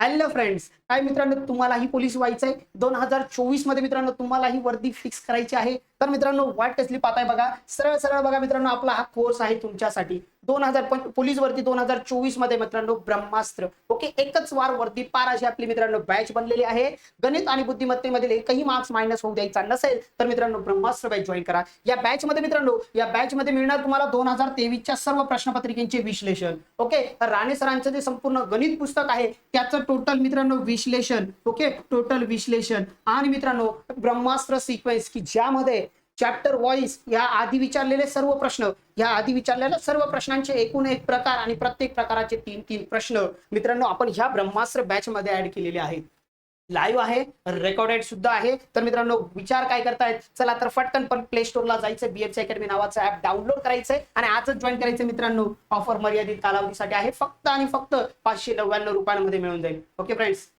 Hello friends काय मित्रांनो तुम्हालाही पोलीस व्हायचं आहे दोन हजार चोवीसमध्ये मित्रांनो तुम्हालाही वर्दी फिक्स करायची आहे. तर मित्रांनो वाट टेस्टली पाहताय बघा. सरळ सरळ बघा मित्रांनो आपला हा कोर्स आहे तुमच्यासाठी. दोन हजार पोलीस वरती दोन हजार चोवीसमध्ये मित्रांनो ब्रह्मास्त्र. ओके? एकच वार वरती पार अशी आपली मित्रांनो बॅच बनलेली आहे. गणित आणि बुद्धिमत्तेमधील एकही मार्क्स मायनस होऊ द्यायचा नसेल तर मित्रांनो ब्रह्मास्त्र बॅच जॉईन करा. या बॅच मध्ये मित्रांनो या बॅच मध्ये मिळणार तुम्हाला दोन हजार तेवीसच्या सर्व प्रश्नपत्रिकेचे विश्लेषण. ओके? राणे सरांचं जे संपूर्ण गणित पुस्तक आहे त्याचं टोटल मित्रांनो विश्लेषण. ओके? टोटल विश्लेषण. आणि मित्रांनो ब्रह्मास्त्र सिक्वेन्स की ज्यामध्ये चॅप्टर वाईज या आधी विचारलेले सर्व प्रश्न या आधी विचारलेल्या सर्व प्रश्नांचे एकूण एक प्रकार आणि प्रत्येक प्रकाराचे तीन तीन प्रश्न मित्रांनो आपण ह्या ब्रह्मास्त्र बॅच मध्ये ऍड केलेले आहेत. लाईव्ह आहे रेकॉर्डेड सुद्धा आहे. तर मित्रांनो विचार काय करतायत? चला तर फटकन पण प्ले स्टोरला जायचं बीएफसी अकॅडमी नावाचं ऍप डाउनलोड करायचंय आणि आजच जॉईन करायचं मित्रांनो ऑफर मर्यादित कालावधीसाठी आहे. फक्त आणि फक्त पाचशे नव्याण्णव रुपयांमध्ये मिळून जाईल. Okay friends